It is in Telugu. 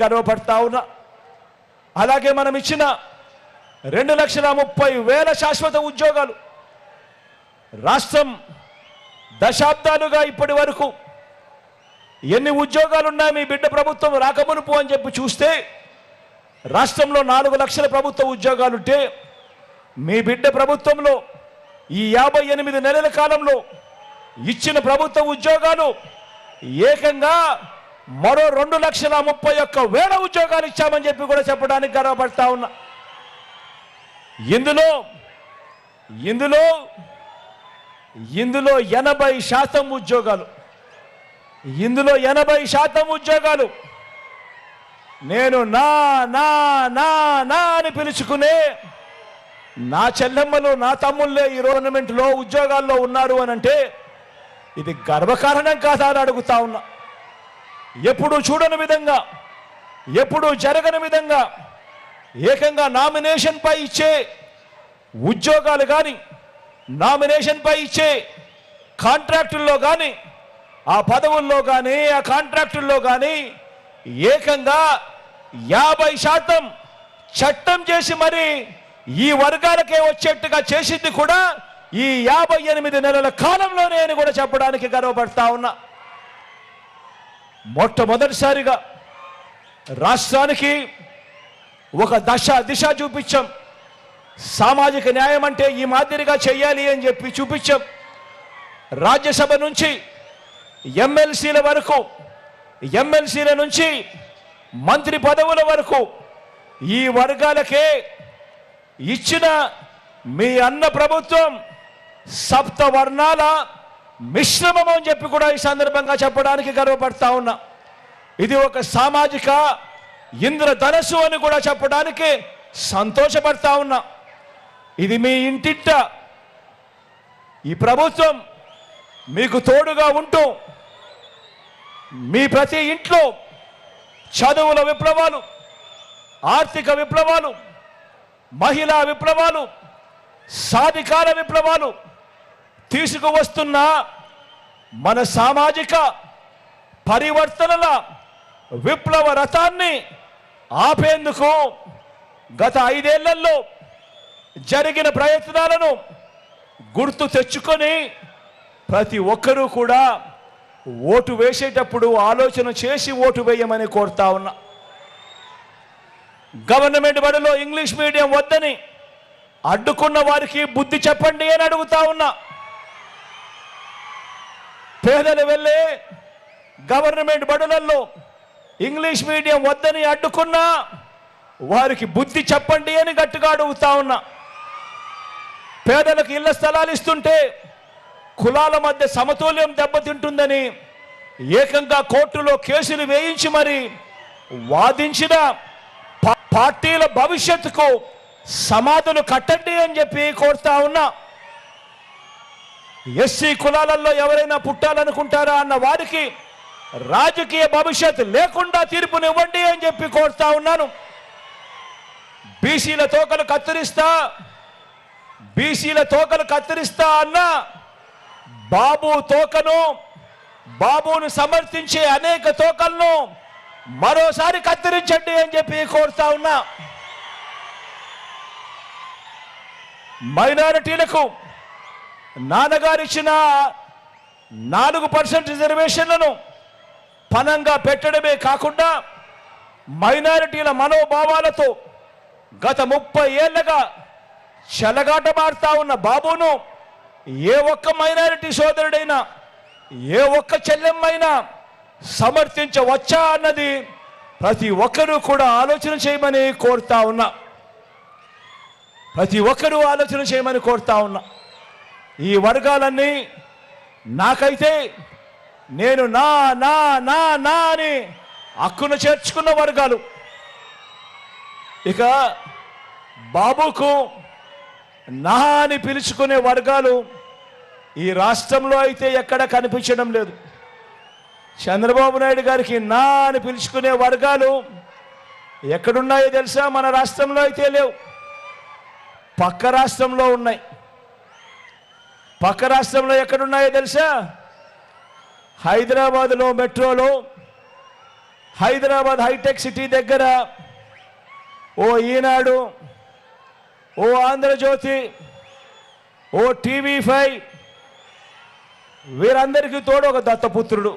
గర్వపడతా ఉన్నా. అలాగే మనం ఇచ్చిన రెండు లక్షల ముప్పై వేల శాశ్వత ఉద్యోగాలు రాష్ట్రం దశాబ్దాలుగా ఇప్పటి వరకు ఎన్ని ఉద్యోగాలు ఉన్నాయి మీ బిడ్డ ప్రభుత్వం రాకమునుపు అని చెప్పి చూస్తే రాష్ట్రంలో నాలుగు లక్షల ప్రభుత్వ ఉద్యోగాలుంటే మీ బిడ్డ ప్రభుత్వంలో ఈ యాభై ఎనిమిది నెలల కాలంలో ఇచ్చిన ప్రభుత్వ ఉద్యోగాలు ఏకంగా మరో రెండు లక్షల ముప్పై ఒక్క వేల ఉద్యోగాలు ఇచ్చామని చెప్పి కూడా చెప్పడానికి గర్వపడతా ఉన్నా. ఇందులో ఇందులో ఇందులో ఎనభై శాతం ఉద్యోగాలు. ఇందులో ఎనభై శాతం ఉద్యోగాలు. నేను నా నా నా నా అని పిలుచుకునే నా చెల్లెమ్మలు నా తమ్ముళ్ళే ఈ రోర్నమెంట్లో ఉద్యోగాల్లో ఉన్నారు అని అంటే ఇది గర్వకారణం కాదా అని అడుగుతా ఉన్నా. ఎప్పుడు చూడని విధంగా ఎప్పుడు జరగని విధంగా ఏకంగా నామినేషన్ పై ఇచ్చే ఉద్యోగాలు కానీ నామినేషన్ పై ఇచ్చే కాంట్రాక్టుల్లో కానీ ఆ పదవుల్లో కానీ ఆ కాంట్రాక్టుల్లో కానీ ఏకంగా యాభై శాతం చట్టం చేసి మరి ఈ వర్గాలకే వచ్చేట్టుగా చేసింది కూడా ఈ యాభై ఎనిమిది నెలల కాలంలోనే అని కూడా చెప్పడానికి గర్వపడతా ఉన్నా. మొట్టమొదటిసారిగా రాష్ట్రానికి ఒక దశ దిశ చూపించాం. సామాజిక న్యాయం అంటే ఈ మాదిరిగా చేయాలి అని చెప్పి చూపించాం. రాజ్యసభ నుంచి ఎమ్మెల్సీల వరకు ఎమ్మెల్సీల నుంచి మంత్రి పదవుల వరకు ఈ వర్గాలకే ఇచ్చిన మీ అన్న ప్రభుత్వం సప్త వర్ణాల మిశ్రమం అని చెప్పి కూడా ఈ సందర్భంగా చెప్పడానికి గర్వపడతా ఉన్నా. ఇది ఒక సామాజిక ఇంద్రధనస్సు అని కూడా చెప్పడానికి సంతోషపడతా ఉన్నా. ఇది మీ ఇంటింట. ఈ ప్రభుత్వం మీకు తోడుగా ఉంటూ మీ ప్రతి ఇంట్లో చదువుల విప్లవాలు ఆర్థిక విప్లవాలు మహిళా విప్లవాలు సాధికార విప్లవాలు తీసుకువస్తున్న మన సామాజిక పరివర్తనల విప్లవ రథాన్ని ఆపేందుకు గత ఐదేళ్ళలో జరిగిన ప్రయత్నాలను గుర్తు తెచ్చుకొని ప్రతి ఒక్కరూ కూడా ఓటు వేసేటప్పుడు ఆలోచన చేసి ఓటు వేయమని కోరుతా ఉన్నా. గవర్నమెంట్ బడిలో ఇంగ్లీష్ మీడియం వద్దని అడ్డుకున్న వారికి బుద్ధి చెప్పండి అని అడుగుతా ఉన్నా. పేదలు వెళ్ళే గవర్నమెంట్ బడులలో ఇంగ్లీష్ మీడియం వద్దని అడ్డుకున్నా వారికి బుద్ధి చెప్పండి అని గట్టిగా అడుగుతా ఉన్నా. పేదలకు ఇళ్ళ స్థలాలు ఇస్తుంటే కులాల మధ్య సమతుల్యం దెబ్బతింటుందని ఏకంగా కోర్టులో కేసులు వేయించి మరి వాదించిన పార్టీల భవిష్యత్తుకు సమాధులు కట్టండి అని చెప్పి కోరుతా ఉన్నా. ఎస్సీ కులాలలో ఎవరైనా పుట్టాలనుకుంటారా అన్న వారికి రాజకీయ భవిష్యత్ లేకుండా తీర్పునివ్వండి అని చెప్పి కోరుతా ఉన్నాను. బీసీల తోకలు కత్తిరిస్తా బీసీల తోకలు కత్తిరిస్తా అన్న బాబు తోకను బాబును సమర్థించే అనేక తోకలను మరోసారి కత్తిరించండి అని చెప్పి కోరుతా ఉన్నా. మైనారిటీలకు నాన్నగారు ఇచ్చిన నాలుగు పర్సెంట్ రిజర్వేషన్లను పనంగా పెట్టడమే కాకుండా మైనారిటీల మనోభావాలతో గత ముప్పై ఏళ్ళుగా చెలగాటమాడుతా ఉన్న బాబును ఏ ఒక్క మైనారిటీ సోదరుడైనా ఏ ఒక్క చెల్లెమ్మైనా సమర్థించవచ్చా అన్నది ప్రతి ఒక్కరూ కూడా ఆలోచన చేయమని కోరుతా ఉన్నా. ప్రతి ఒక్కరూ ఆలోచన చేయమని కోరుతా ఉన్నా. ఈ వర్గాలన్నీ నాకైతే నేను నా నా నా నా అని హక్కును చేర్చుకున్న వర్గాలు. ఇక బాబుకు నా అని పిలుచుకునే వర్గాలు ఈ రాష్ట్రంలో అయితే ఎక్కడ కనిపించడం లేదు. చంద్రబాబు నాయుడు గారికి నా అని పిలుచుకునే వర్గాలు ఎక్కడున్నాయో తెలుసా? మన రాష్ట్రంలో అయితే లేవు. పక్క రాష్ట్రంలో ఉన్నాయి. పక్క రాష్ట్రంలో ఎక్కడున్నాయో తెలుసా? హైదరాబాద్లో మెట్రోలో హైదరాబాద్ హైటెక్ సిటీ దగ్గర ఓ ఈనాడు ఓ ఆంధ్రజ్యోతి ఓ టీవీ ఫైవ్ వీరందరికీ తోడు ఒక దత్తపుత్రుడు.